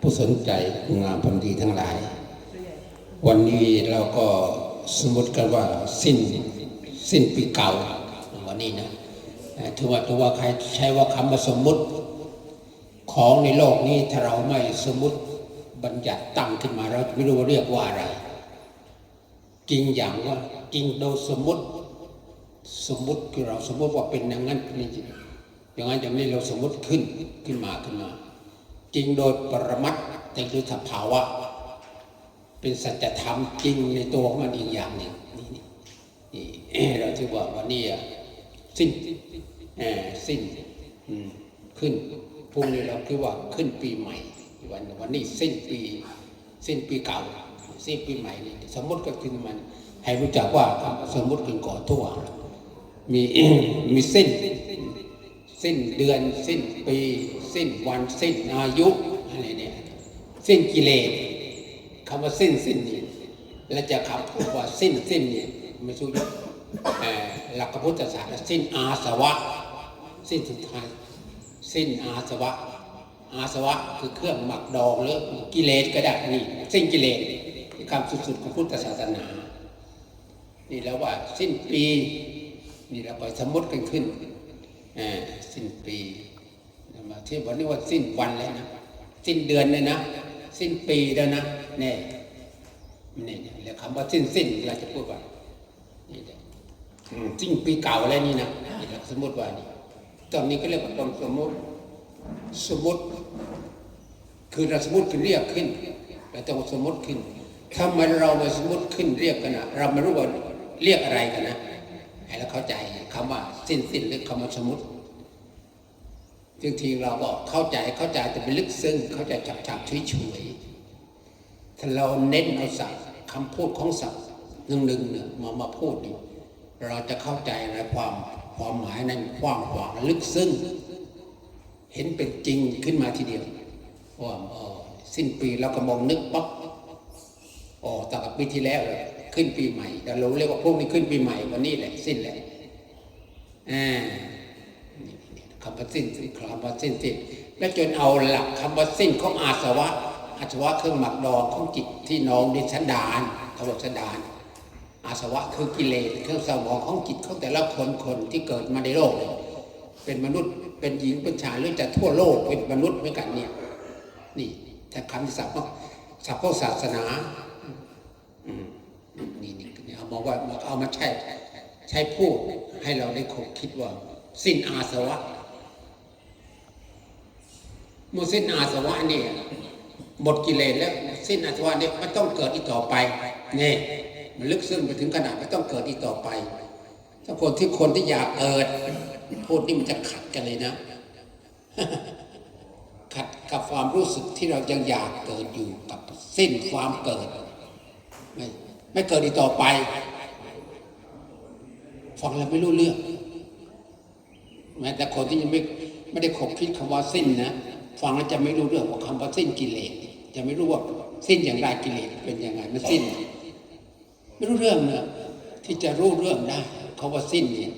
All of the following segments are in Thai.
ผู้สนใจคุณงามพันดีทั้งหลาย วันนี้เราก็สมมติกันว่าสิ้นสิ้นปีเก่าวันนี้นะถือว่าถือว่าใครใช้ว่าคำว่าสมมติ ของในโลกนี้ถ้าเราไม่สมมติบัญญัติตั้งขึ้นมาเราไม่รู้ว่าเรียกว่าอะไร จริงอย่างว่าจริงโดยสมมติสมมติคือเราสมมติว่าเป็นอย่างนั้นนี่อย่างนั้นอย่างนี้เราสมมติขึ้นขึ้นมาขึ้นมา จริงโดยปรมัตถ์แต่คือสภาวะ เป็นสัจธรรมจริงในตัวของมันอีกอย่างหนึ่งนี่เราถือว่าวันนี้อ่สิ้นสิ้นขึ้นพรุ่งนี้เราคือว่าขึ้นปีใหม่ วันวันนี้สิ้นปีสิ้นปีเก่าสิ้นปีใหม่นี่สมมติก็คือมัน ให้รู้จักว่าคำว่าสมมติคือก่อทั่วมีมีสิ้นสิ้นเดือนสิ้นปี สิ้นวันสิ้นอายุอะไรเนี่ยสิ้นกิเลสคำว่าสิ้นสิ้นเนี่แล้วจะขับว่าสิ้นสิ้นเนี่ยไม่สู้ยกเอ่อหลักพุทธศาสนาสิ้นอาสวะ สิ้นสุดท้ายสิ้นอาสวะ อาสวะคือเครื่องหมักดองหรือกิเลสก็ได้นี่สิ้นกิเลสคือคำสุดๆของพุทธศาสนานี่แล้วว่าสิ้นปี นี่เราไปสมมติกันขึ้นอ่าสิ้นปี มาทียบวันนี้ว่าสิ้นวันแล้วนะสิ้นเดือนเลยนะ สิ้นปีแล้วนะเนี่ยนี่เนี่ยแล้วคำว่าสิ้นสิ้นเราจะพูดว่านี่สิ้นปีเก่าแล้วนี่นะสมมติว่านี่ตอนนี้ก็เรียกว่าความสมมติสมมติคือเราสมมติขึ้นเรียกขึ้นเราต้องสมมติขึ้นทำไมเรามาสมมติขึ้นเรียกกันนะเราไม่รู้ว่าเรียกอะไรกันนะให้เราเข้าใจคำว่าสิ้นสิ้นหรือคำว่าสมมติ บางทีเราก็เข้าใจเข้าใจแต่เป็นลึกซึ้งเข้าใจจับจับเฉยเฉยๆถ้าเราเน้นเอาสัตว์คำพูดของสัตว์หนึ่งหนึ่งเนี่ยมามาพูดนี่เราจะเข้าใจในความความหมายนั้นกว้างขวางลึกซึ้งเห็นเป็นจริงขึ้นมาทีเดียวว่าสิ้นปีเราก็มองนึกปั๊บอ๋อตั้งปีที่แล้วเลยขึ้นปีใหม่แต่เราเรียกว่าพวกนี้ขึ้นปีใหม่วันนี้แหละ สิ้นแหละอ่า คำว่าสิ้นสิ้นคำว่าสิ้นสิ้นแล้วจนเอาหลักคำว่าสิ้นของอาสวะอาสวะเครื่องหมักดองของจิตที่น้องดิฉันดานเขาบอกสันดาน อาสวะคือกิเลสเครื่องสมองของจิตของแต่ละคนคนที่เกิดมาในโลก เป็นมนุษย์เป็นหญิงเป็นชายหรือจะทั่วโลกเป็นมนุษย์เหมือนกันเนี่ยนี่แต่คำที่ศัพท์ว่าศัพท์ของศาสนาอืมนี่นี่นี่เอามาว่าเอามาใช้ใช้พูดให้เราได้คบคิดว่า สิ้นอาสวะ เมื่อสิ้นอาสวะนี่หมดกิเลสแล้วสิ้นอาสวะนี่ไม่ต้องเกิดอีกต่อไปนี่มันลึกซึ้งไปถึงขนาดไม่ต้องเกิดอีกต่อไป ถ้าคนที่คนที่อยากเกิดพูดนี่มันจะขัดกันเลยนะ ขัดกับความรู้สึกที่เรายังอยากเกิดอยู่กับสิ้นความเกิด ไม่ไม่เกิดอีกต่อไปฟังแล้วไม่รู้เรื่องแม้แต่คนที่ยังไม่ไม่ได้ขบคิดคำว่าสิ้นนะ ฟังแล้วจะไม่รู้เรื่องว่าคำว่าสิ้นกิเลส จะไม่รู้ว่าสิ้นอย่างไรกิเลสเป็นยังไงมันสิ้น ไม่รู้เรื่องนะที่จะรู้เรื่องได้เขาว่าสิ้นเนี่ย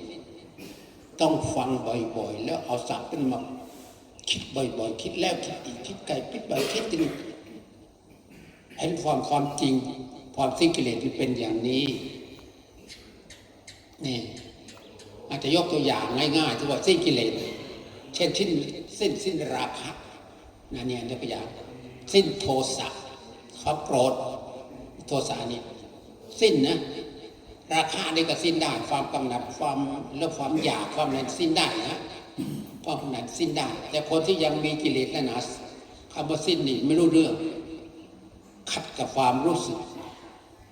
ต้องฟังบ่อยๆ แล้วเอาสับเป็นมาคิดบ่อยๆ คิดแล้วคิดอีกคิดไกลคิดไปคิดจนเห็นความความจริง ความสิ้นกิเลสที่เป็นอย่างนี้นี่อาจจะยกตัวอย่างง่ายๆที่ว่าสิ้นกิเลส เช่นสิ้นสิ้นสิ้นราคะ นะเนี่ยยกตัวอย่างสิ้นโทสะความโกรธโทสะนี่สิ้นนะราคานี่ก็สิ้นได้ความกำหนัดความแล้วความอยากความนั้นสิ้นได้นะความกำหนัดสิ้นได้ แต่คนที่ยังมีกิเลสและหนาคำว่าสิ้นนี่ไม่รู้เรื่อง ขัดกับความรู้สึก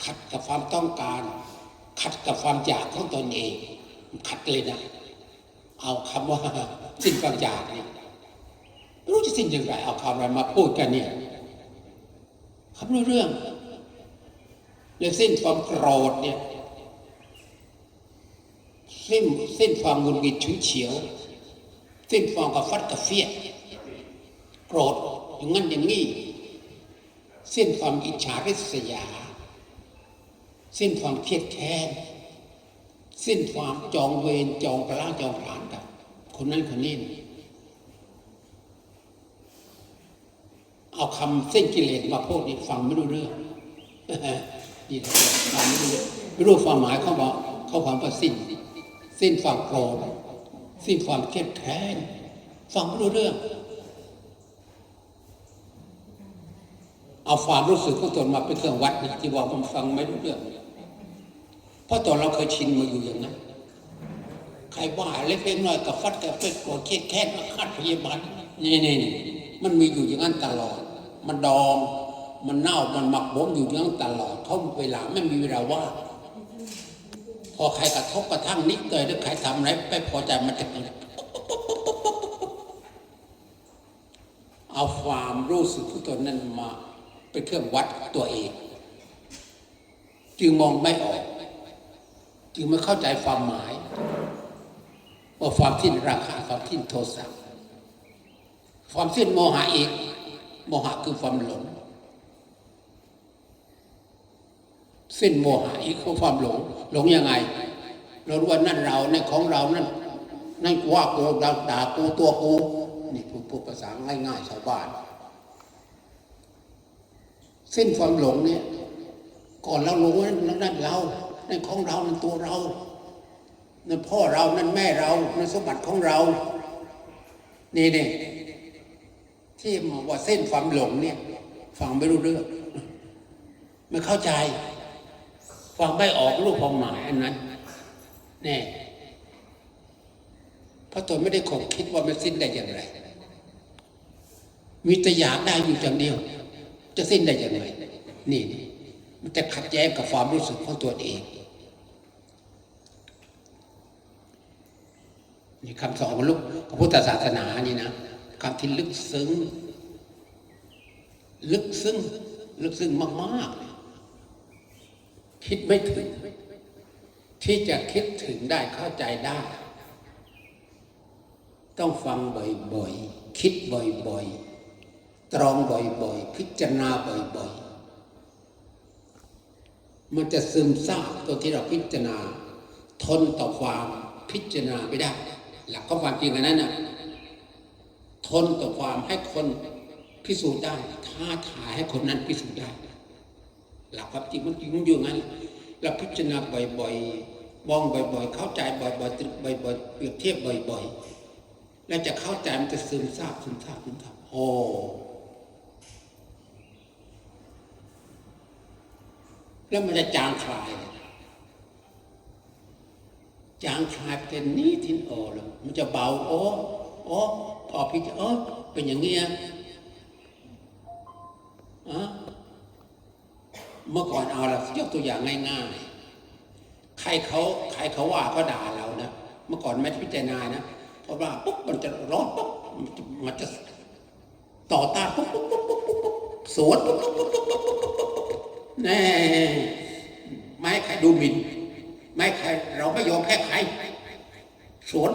ขัดกับความต้องการ ขัดกับความอยากของตนเอง ขัดเลยนะเอาคำว่าสิ้นความอยากเนี่ย สิ้นอย่างไรเอาคำอะไรมาพูดกันเนี่ยคำรู้เรื่องเรื่องสิ้นความโกรธเนี่ยสิ้นสิ้นความงุดหงิดฉุนเฉียว สิ้นความกับฟัดกับเฟียดโกรธอย่างนั้นอย่างนี้สิ้นความอิจฉาริษยา สิ้นความเครียดแค้นสิ้นความจองเวรจองพระลาจองผลานกับคนนั้นคนนี้ เอาคำสิ้นกิเลสมาพูดนี่ฟังไม่รู้เรื่องนี่ฟังไม่รู้เรื่องไม่รู้ความหมายเขาบอกเขาความว่าสิ้นสิ้นความโกรธสิ้นความเครียดแค้นฟังไม่รู้เรื่อง เอาความรู้สึกของตนมาเป็นเครื่องวัดนี่ที่ว่าผมฟังไม่รู้เรื่องเพราะตอนเราเคยชินมาอยู่อย่างนั้นใครว่าเล็กน้อยกับฟัดกับเป็ดโกรธเครียดแค้นมาคัดพยาบาลนี่นี่นี่มันมีอยู่อย่างนั้นตลอด มันดอง มันเน่ามันหมักบ่มอยู่อย่างตลอดเขาเวลาไม่มีเวลาว่า พอใครกระทบกระทั่งนิดหน่อยหรือใครทำอะไรไม่พอใจมันจะเอาความรู้สึกของตนนั้นมาเป็นเครื่องวัดตัวเอง จึงมองไม่ออก จึงไม่เข้าใจความหมาย ว่าความสิ้นราคาความสิ้นโทสะความสิ้นโมหะอีก โมหะคือความหลง สิ้นโมหะอีกคือความหลง หลงยังไง เรารู้ว่านั่นเราในของเรานั่นนั่นกูว่ากูเราด่ากูตัวกูนี่พูดพูดภาษาง่ายๆชาวบ้าน สิ้นความหลงเนี่ย ก่อนเรารู้ว่านั่นนั่นเรานั่นของเรานั่นตัวเรานั่นพ่อเรานั่นแม่เรานั่นสมบัติของเรา นี่นี่ ที่บอกว่าเส้นความหลงเนี่ย ฟังไม่รู้เรื่องไม่เข้าใจ ฟังไม่ออกรูปความหมายอันนั้นแน่เพราะตนไม่ได้คงคิดว่ามันสิ้นได้อย่างไร มีแต่อยากได้อยู่อย่างเดียว จะสิ้นได้อย่างไร นี่นี่มันจะขัดแย้งกับความรู้สึกของตัวเอง นี่คำสอนของลูกพระพุทธศาสนานี่นะ คำที่ลึกซึ้ง ลึกซึ้ง ลึกซึ้งมากๆ คิดไม่ถึง ที่จะคิดถึงได้เข้าใจได้ ต้องฟังบ่อยๆ คิดบ่อยๆ ตรองบ่อยๆ พิจารณาบ่อยๆมันจะซึมซาบตัวที่เราพิจารณา ทนต่อความพิจารณาไม่ได้ หลักก็ความจริงอันนั้นนะ ทนต่อความให้คนพิสูจน์ได้ท้าทายให้คนนั้นพิสูจน์ได้ หลักความจริงมันจริงอยู่งั้นเราพิจารณาบ่อยๆมองบ่อยๆ เข้าใจบ่อยๆตรึกบ่อยๆเปรียบเทียบบ่อยๆ แล้วจะเข้าใจมันจะซึมซาบซึมซาบซึมซาบโอ้แล้วมันจะจางคลายจางคลายเป็นนี้ทินโอแล้วมันจะเบาโอ้โอ้ พอพี่จะเออเป็นอย่างเงี้ยอะเมื่อก่อนเอาละยกตัวอย่างง่ายๆ ใครเขาใครเขาว่าเขาด่าเรานะ เมื่อก่อนไม่พิจารณานะเพราะว่าปุ๊บมันจะร้อนปุ๊บมันจะต่อต้านปุ๊บปุ๊บปุ๊บปุ๊บปุ๊บปุ๊บสวนปุ๊บปุ๊บปุ๊บปุ๊บปุ๊บปุ๊บปุ๊บปุ๊บแน่ไม่ใครดูหมิ่นไม่ใครเราไม่ยอมแพ้ใครสวน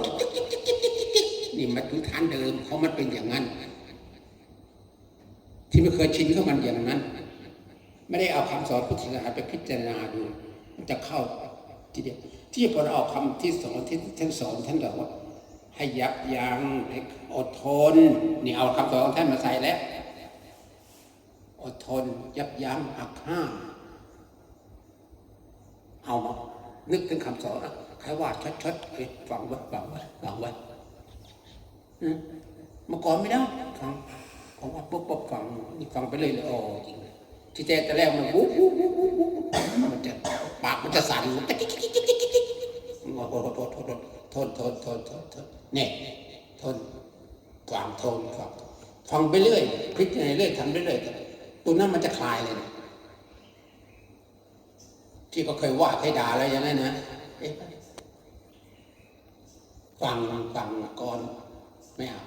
นี่มันคือฐานเดิมเขามันเป็นอย่างนั้น ที่ไม่เคยชินเข้ามันอย่างนั้น ไม่ได้เอาคำสอนพุทธศาสนาไปพิจารณาดูมันจะเข้าทีเดียวที่พอเราเอาคำที่สอนที่ท่านสอนท่านบอกว่า ให้ยับยั้งให้อดทน นี่เอาคำสอนของท่านมาใส่แล้วอดทน ยับยั้งหักห้ามเอามานึกถึงคำสอนใครว่าชดๆเอ้ยฟังไว้ฟังไว้ฟังไว้น มื่อก่อนไม่ได้ฟังผมว่าปุ๊บปุ๊บฟังนี่ฟังไปเลยเลยโอ้จริงที่แต่แต่แรกมันวุ้บวุ้บวุ้บวุ้บวุ้บมันจะปากมันจะสั่นมันจะกิ๊กกิ๊กกิ๊กกิ๊กกิ๊กกิ๊กโอ้โหทษโทษโทษโทษโทษโทษโทษเนี่ยทนฟังทนฟังฟังไปเรื่อยพิจารณาเรื่อยทำไปเรื่อยตัวนั้นมันจะคลายเลยนะที่ก็เคยว่าเคยด่าอะไรอย่างนั้นนะเอ๊ะฟังฟังก่อน ไม่เอา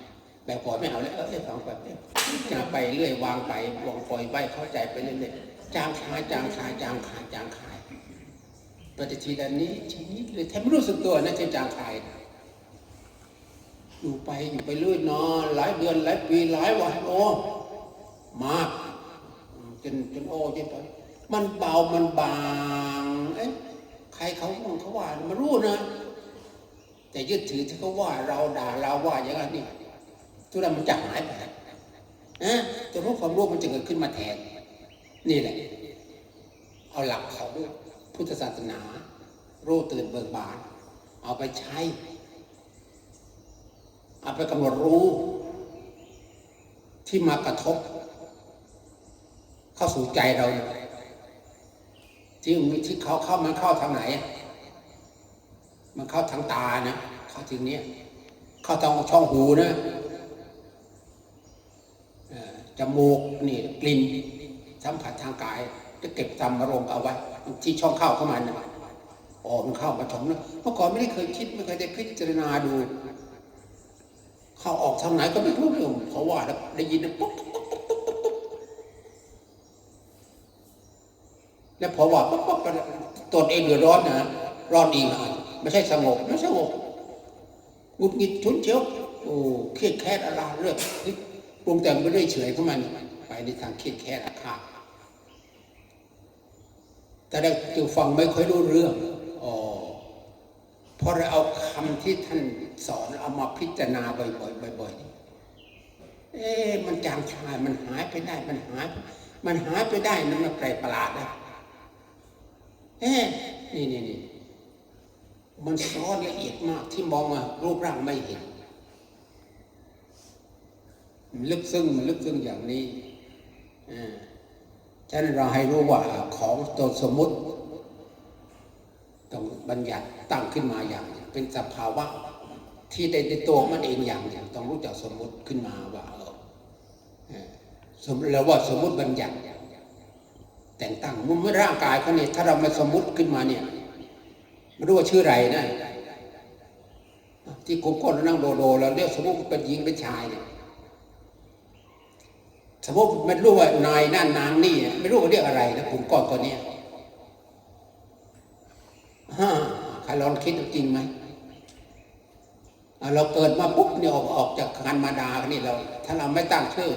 แบบก่อนไม่เอาแล้วเออฟังแบบนี้จะไปเรื่อยวางไปวางปล่อยไปเข้าใจไปเรื่อยๆจางคายจางคายจางคายจางคายปฏิทีละนี้ทีนี้เลยแทบไม่รู้สึกตัวนะจะจางคายอยู่ไปอยู่ไปเรื่อยนอนหลายเดือนหลายปีหลายวันโอ้มากจนจนโอ้จนไปมันเบามันบางเอ๊ะใครเขาเขาว่ามันรู้นะ แต่ยึดถือที่เขาว่าเราด่าเราว่าอย่างนั้นนี่ทุกอย่างมันจะหายไปนะตัวกความรู้มันจะเกิดขึ้นมาแทน นี่แหละ เอาหลักเขาพุทธศาสนา รู้ตื่นเบิกบาน เอาไปใช้ เอาไปกำหนดรู้ ที่มากระทบ เข้าสู่ใจเราที่มีที่เขาเข้ามันเข้าทางไหน มันเข้าทางตานะเข้าถึงเนี้ยเข้าทางช่องหูนะจมูกนี่กลิ่นสัมผัสทางกาย จะเก็บจำอารมณ์เอาไว้ที่ช่องเข้าเข้ามาเนี่ยอ๋อมันเข้ามาถมนะเมื่อก่อนไม่ได้เคยคิดไม่เคยได้พิจารณาดู เข้าออกทางไหนก็ไม่รู้เรื่องเพราะว่าแล้วได้ยินปุ๊บแล้วพอว่าปุ๊บปุ๊บปุ๊บตนเองเดือดร้อนนะร้อนอีกอะ ไม่ใช่สงบไม่สงบหงุดหงิดชุนเชียวโอ้เครียดแค้นอะไรเรื่องเฮ้ยปรุงแต่งไม่ได้เฉยเข้ามันไปในทางเครียดแค้นอาฆาตแต่ได้จึงฟังไม่ค่อยรู้เรื่องอ๋อพอเราเอาคำที่ท่านสอนเอามาพิจารณาบ่อยๆบ่อยๆเอ๊ะมันจางชายมันหายไปได้มันหายมันหายไปได้มันมาแปลกประหลาดนะเอ๊ะนี่นี่นี่ มันซ้อนละเอียดมากที่มองมารูปร่างไม่เห็น ลึกซึ้งมันลึกซึ้งอย่างนี้ฉะนั้นเราให้รู้ว่าของตัวสมมติต้องบัญญัติตั้งขึ้นมาอย่าง เป็นสภาวะที่ในในตัวมันเองอย่างหนึ่งต้องรู้จักสมมติขึ้นมาว่าเออสมแล้วว่าสมมติบัญญัติแต่งตั้งมุมร่างกายเขาเนี่ยถ้าเรามาสมมติขึ้นมาเนี่ย ไม่รู้ว่าชื่ออะไรนะที่กุมก้อนนั่งโดโดเราเรียกสมมติเป็นหญิงเป็นชายเนี่ยสมมติไม่รู้ว่านายนั่นนางนี่ไม่รู้ว่าเรียกอะไรนะกลุ่มก้อนตัวเนี้ยฮ่าใครลองคิดจริงไหมเราเกิดมาปุ๊บเนี่ยออกออกจากคันมาดาเนี่เรา ถ้าเราไม่ตั้งชื่อ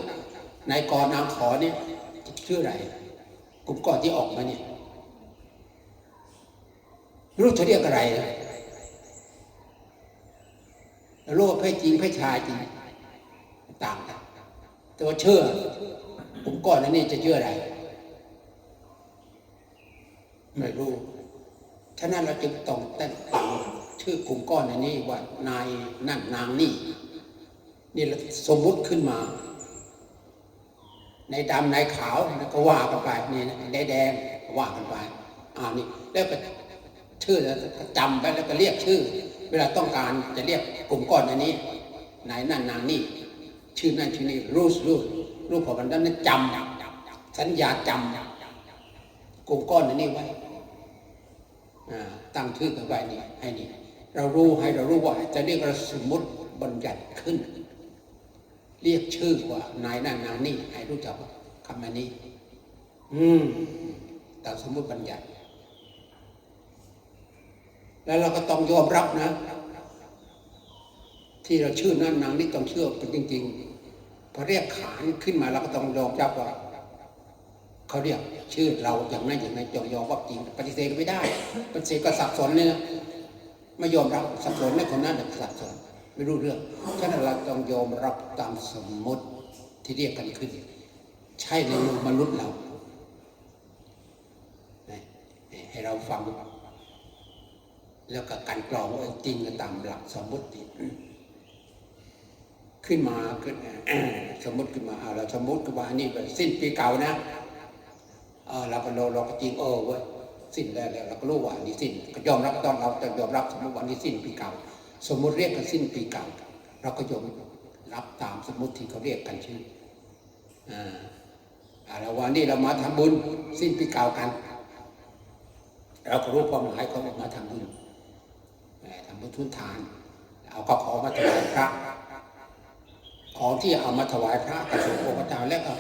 ในกอนางขอเนี่ยชื่ออะไรกลุ่มก่อนที่ออกมาเนี่ย รู้จะเรียกอะไรนะแล้วรู้ว่าเพศจริงเพศชายจริง ต่างกันแต่ว่าเชื่อกลุ่มก่อนนั้นนี่จะเชื่ออะไร ไม่รู้ฉะนั้นเราจึงต้องตั้งชื่อกลุ่มก้อนอันนี้ว่านายนั่นนางนี่นี่เราสมมุติขึ้นมา ในดำในขาวก็ว่ากันไปนี่นะในแดงว่ากันไปอ่านี่แล้วก็ ชื่อแล้วจำไปแล้วก็เรียกชื่อ เวลาต้องการจะเรียกกลุ่มก้อนอันนี้นายนั่นนางนี่ ชื่อนั่นชื่อนี่รู้รู้รู้พอมันนั้นจำสัญญาจำกลุ่มก้อนอันนี้ไว้ตั้งชื่อกันไว้นี่ให้นี่เรารู้ให้เรารู้ว่าจะเรียกเราสมมติบัญญัติขึ้น เรียกชื่อว่านายนั่นนางนี่ให้รู้จักคำอันนี้ อืมแต่สมมติบัญญัติ แล้วเราก็ต้องยอมรับนะ ที่เราชื่อนั่นนางนี่ต้องเชื่อเป็นจริงๆพอเรียกขานขึ้นมาเราก็ต้องยอมรับว่าเขาเรียกชื่อเราอย่างนั้นอย่างนั้นจงยอมว่าจริงปฏิเสธก็ไม่ได้ปฏิเสธก็สับสนเลยนะไม่ยอมรับสับสนในคนนั้นน่สับสนไม่รู้เรื่องฉะนั้นเราต้องยอมรับตามสมมติที่เรียกกันขึ้น ใช่ในมุมนุษย์เราให้เราฟัง แล้วก็การกรองว่าจริงกันตามหลักสมมติขึ้นมาขึ้นเอ่อสมมติขึ้นมาเราสมมติขึ้นมานี่เป็นสิ้นปีเก่านะเราก็เราเราก็จริงเออเว้ยสิ้นแล้วแล้วเราก็รู้ว่านี่สิ้นก็ยอมรับตอนเราจะยอมรับสมมติวันนี้สิ้นปีเก่า สมมติเรียกกันสิ้นปีเก่า เราก็ยอมรับตามสมมติที่เขาเรียกกันชื่ออ่าอ่าวันนี้เรามาทำบุญสิ้นปีเก่ากัน เราก็รู้ความหมายของมาทำบุญ ทำบุญทุนทาน เอาก็ขอมาถวายพระ ของที่เอามาถวายพระกับหลวงปู่พระจ้าแล้วก็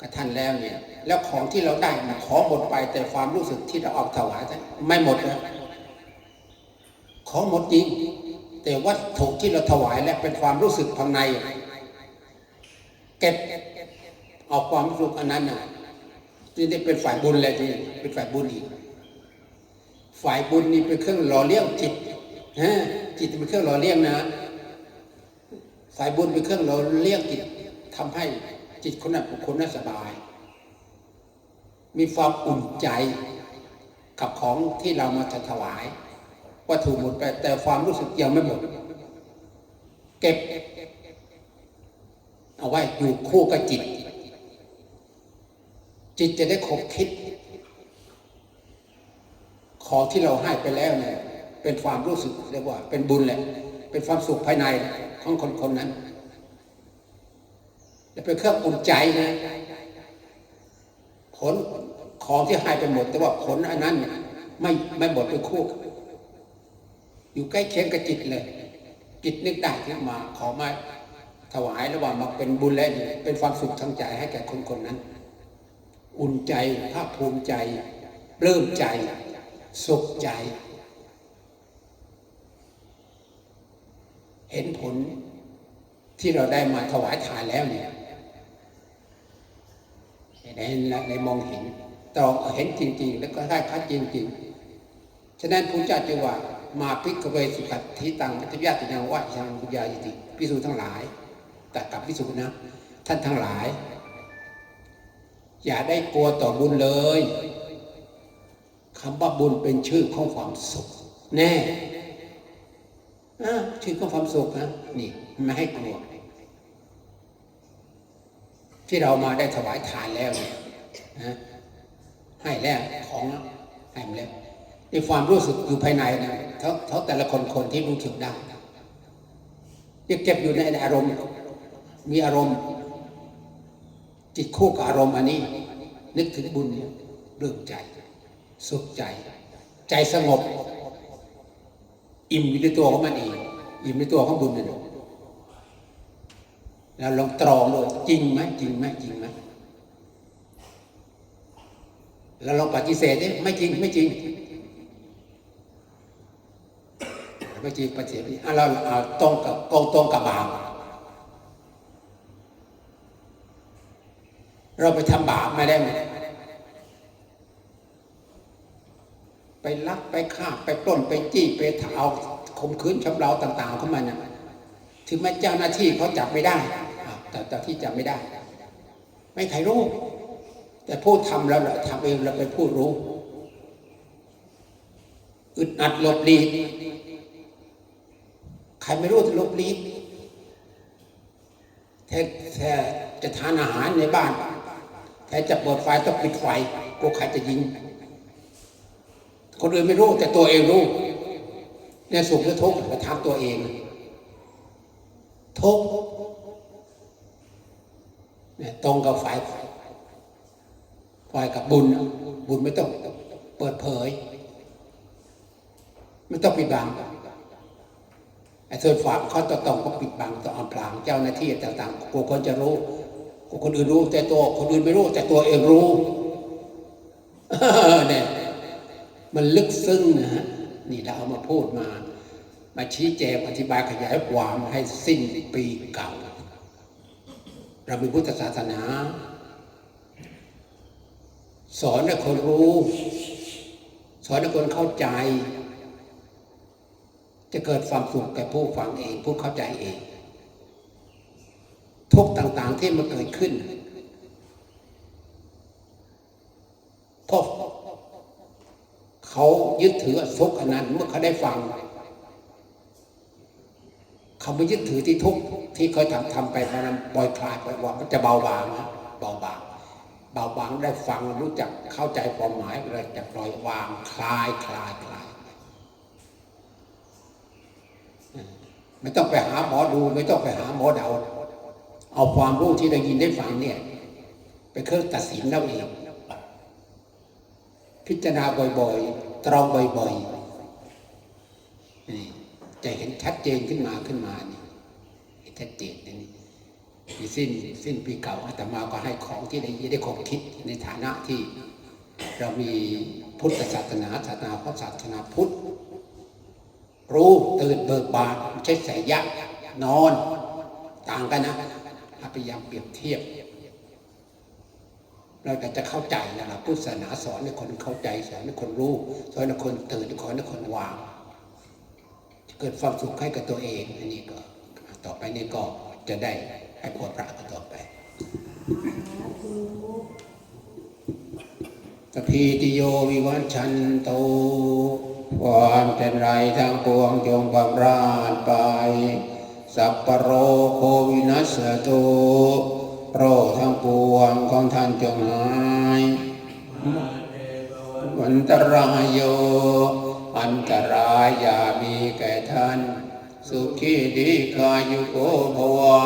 กับท่านแล้วเนี่ย แล้วของที่เราได้นะขอหมดไปแต่ความรู้สึกที่เราเอาถวายไม่หมดนะขอหมดจริง แต่วัตถุที่เราถวายและเป็นความรู้สึกภายใน เก็บเอาความรู้สึกอันนั้นน่ะนี่ได้เป็นฝ่ายบุญเลยทีเป็นฝ่ายบุญอีก ฝ่ายบุญนี่เป็นเครื่องหล่อเลี้ยงจิตฮะจิตเป็นเครื่องหล่อเลี้ยงนะฝ่ายบุญเป็นเครื่องหล่อเลี้ยงจิตทำให้จิตคนนั้นบุคคลนั้นสบาย มีความอุ่นใจกับของที่เรามาจะถวาย วัตถุหมดไปแต่ความรู้สึกยังไม่หมด เก็บ เอาไว้อยู่คู่กับจิต จิตจะได้คบคิด ของที่เราให้ไปแล้วเนี่ยเป็นความรู้สึกเรียกว่า เป็นบุญแหละ เป็นความสุขภายในของคนคนนั้นและเป็นเครื่องอุ่นใจนะผลของที่ให้ไปหมด แต่ว่าผลอันนั้นไม่ไม่หมดเป็นคู่ อยู่ใกล้เคียงกับจิตเลย จิตนึกได้ที่มา ขอมาถวายระหว่างมาเป็นบุญและเป็นความสุขทางใจให้แก่คนคนนั้น อุ่นใจภาคภูมิใจปลื้มใจ สุขใจ เห็นผลที่เราได้มาถวายทานแล้วเนี่ยในในมองเห็นตรองเห็นจริง ๆ แล้วก็ได้คัดจริง ๆ ฉะนั้นพระเจ้าจึงว่ามาพิกเวสุขัตทิตังพัทยาติยังวัชังคุยายิติพิสูจทั้งหลาย แต่กับพิสูจนะ ท่านทั้งหลาย อย่าได้กลัวต่อบุญเลย คำว่าบุญเป็นชื่อของความสุข แน่อะชื่อของความสุขนะนี่ไม่ให้กลัวที่เรามาได้ถวายทานแล้วเนี่ยนะให้แล้วของให้แล้วในความรู้สึกอยู่ภายในนะเขาเขาแต่ละคนคนที่รู้สึกได้ยังเก็บอยู่ในอารมณ์ มีอารมณ์ จิตคู่กับอารมณ์อันนี้ นึกถึงบุญเนี่ยเรื่องใจ สุขใจ ใจสงบ อิ่มอยู่ในตัวของมันเองอิ่มในตัวของบุญนั่นเองแล้วลองตรองเลยจริงไหมจริงไหมจริงไหมแล้วลองปฏิเสธดิไม่จริงไม่จริงไม่จริงปฏิเสธดิอะเราเอาตรงกับตรงตรงกับบาปเราไปทำบาปไม่ได้ไหม ไปลักไปฆ่าไปปล้นไปจี้ไปเอาข่มขืนชำเราต่างๆเข้ามาเนี่ยถึงแม้เจ้าหน้าที่เขาจับไม่ได้แต่แต่ที่จับไม่ได้ ไม่ใครรู้ แต่พูดทำแล้วเราทำเองเราไปพูดรู้อึดอัดหลบหลีกใครไม่รู้จะหลบหลีกแท้แท้จะทานอาหารในบ้านแท้จะเปิดไฟต้องปิดไฟกลัวใครจะยิง คนอื่นไม่รู้ แต่ตัวเองรู้เนี่ยสุขหรือทุกข์มาทำตัวเอง ทุกข์เนี่ยตรงกับฝ่ายฝ่ายกับบุญ บุญไม่ต้องเปิดเผย ไม่ต้องปิดบังไอ้ส่วนฝ่ากเขาต้องต้องก็ปิดบังต้องอำพรางเจ้าหน้าที่ต่างๆกลัวคนจะรู้กลัวคนอื่นรู้ แต่ตัวคนอื่นไม่รู้ แต่ตัวเองรู้เนี่ย มันลึกซึ้งนะฮะนี่เราเอามาพูดมา มาชี้แจงอธิบายขยายความให้สิ้นปีเก่า เรามีพุทธศาสนา สอนให้คนรู้ สอนให้คนเข้าใจ จะเกิดความสุขแก่ผู้ฟังเอง ผู้เข้าใจเอง ทุกต่างๆที่มันเกิดขึ้นเพราะ เขายึดถือสุกขอันนั้นเมื่อเขาได้ฟัง เขาไม่ยึดถือที่ทุกข์ที่เขาทำทำไปมันปล่อยคลายปล่อยวางมันจะเบาบางนะเบาบางเบาบางได้ฟังรู้จักเข้าใจความหมายเลยจะปล่อยวางคลายคลายคลายไม่ต้องไปหาหมอดู ไม่ต้องไปหาหมอเดาเอาความรู้ที่ได้ยินได้ฟังเนี่ยไปเครื่องตัดสินเราเอง พิจารณาบ่อยๆ ตรองบ่อยๆนี่จะเห็นชัดเจนขึ้นมาขึ้นมานี่ชัดเจนนี่มีสิ้นสิ้นปีเก่าอาตมาก็ให้ของที่ได้ได้ของคิดในฐานะที่ เรามีพุทธศาสนาศาสนาพระศาสนาพุทธ รู้ตื่นเบิกบานใช่แสยะนอน ต่างกันนะถ้าพยายามเปรียบเทียบ เราก็จะเข้าใจนะครับพุทธศาสนาสอนให้คนเข้าใจสอนให้คนรู้สอนให้คนตื่นสอนให้คนวางเกิดความสุขให้กับตัวเองอันนี้ก็ต่อไปนี่ก็จะได้ให้พวกพระกันต่อไปตพีติโยวิวัชชันโตความเป็นไรทั้งปวงจงบำราญไป สัพพโรโควินัสโต โรคทั้งปวงของท่านจงหายวันตรายโย อันตรายอย่ามีแก่ท่าน สุขีดีกายุโกภวะ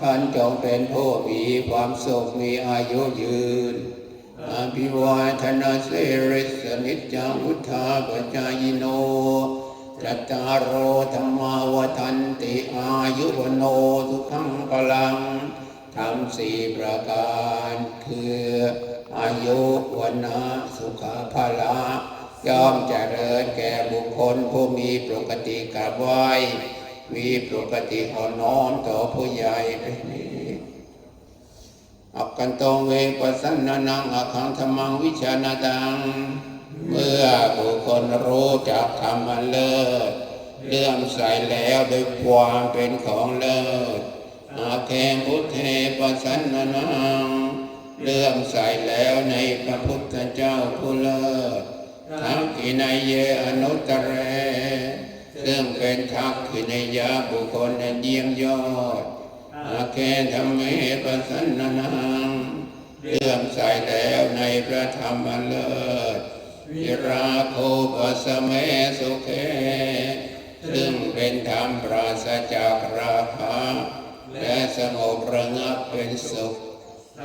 ท่านจงเป็นผู้มีความสุขมีอายุยืนอภิวาทนาเสริสนิจจังุทธาปจายโนจัตตารโอธรรมาวทันติอายุวโนทุกขังพลัง ทำสี่ประการคืออายุวันนะสุขภาละย่อมเจริญแก่บุคคลผู้มีปกติกราบไหว้มีปกติอ่อนน้อมต่อผู้ใหญ่เป็นนี้อักกันตงเวปัสสนานังอาคังธรรมังวิชานาตัง เมื่อบุคคลรู้จักธรรมเลิศเลื่อมใสแล้วด้วยความเป็นของเลิศ อาเคพุเทปัสสนานังเลื่อมใสแล้วในพระพุทธเจ้าผู้เลิศทักขินายเยอนุตตรเรซึ่งเป็นทักขินายะบุคคลอันเยี่ยมยอดอาเคธรรมเมปัสสนานังเลื่อมใสแล้วในพระธรรมอเลิศวิราโคปัสสเมสุเขซึ่งเป็นธรรมปราศจากราคะ และสงบระงับเป็นสุข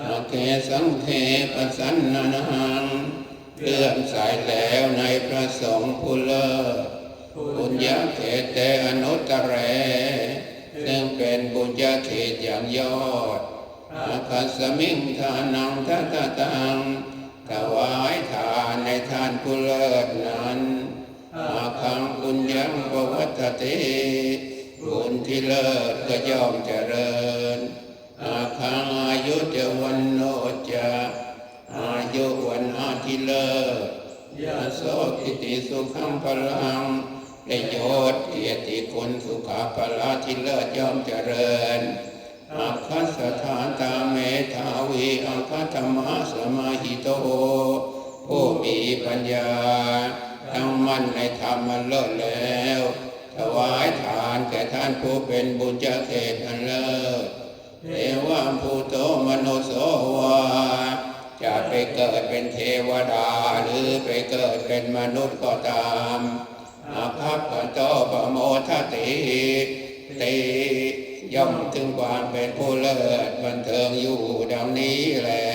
อาเคสังเคปัสสนนานังเลื่อมใสแล้วในพระสงฆ์ผู้เลิศบุญญาเขตเตอนุตตรเรซึ่งเป็นบุญญาเขตอย่างยอดอาคัสมิงทานังทัตตังถวายทานในทานผู้เลิศนั้นอาคังบุญยังปวัตติ บุญที่เลิศก็ย่อมเจริญ อาคังอายุเจวันโนจะอายุวันอาที่เลิศยาโสกิติสุขังพลังได้ยศเกียรติคุณสุขาภละที่เลิศย่อมเจริญอาคัสถานตาเมธาวีอาคัตมะสมาหิโตผู้มีปัญญาตั้งมั่นในธรรมันเลิศแล้ว ถวายทานแก่ท่านผู้เป็นบุญญาเขตอันเลิศเทวะภูโตมโนโสวาจะไปเกิดเป็นเทวดาหรือไปเกิดเป็นมนุษย์ก็ตามอาภัพปันโตปโมทติติย่อมถึงความเป็นผู้เลิศบันเทิงอยู่ดังนี้แหละ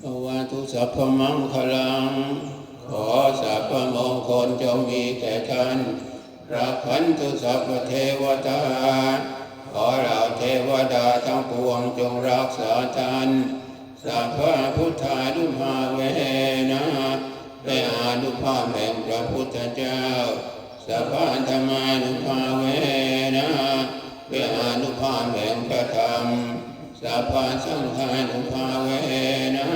ภวะทุสัพพมังคลัง ขอสัพพมงคลจงมีแก่ท่านรักขันตุสัพพเทวตาขอเราเทวดาทั้งปวงจงรักษาท่านสัพพะพุทธานุภาเวนะได้อานุภาพแห่งพระพุทธเจ้าสัพพะธรรมานุภาเวนะได้อานุภาพแห่งพระธรรมสัพพะสังฆานุภาเวนะ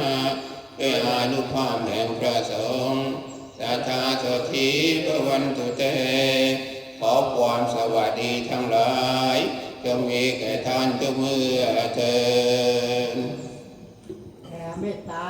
ด้วยอานุภาพแห่งพระสงฆ์สาธาสถีพระวันตุเต ขอความสวัสดีทั้งหลายจงมีแก่ท่านทุกเมื่อเทิน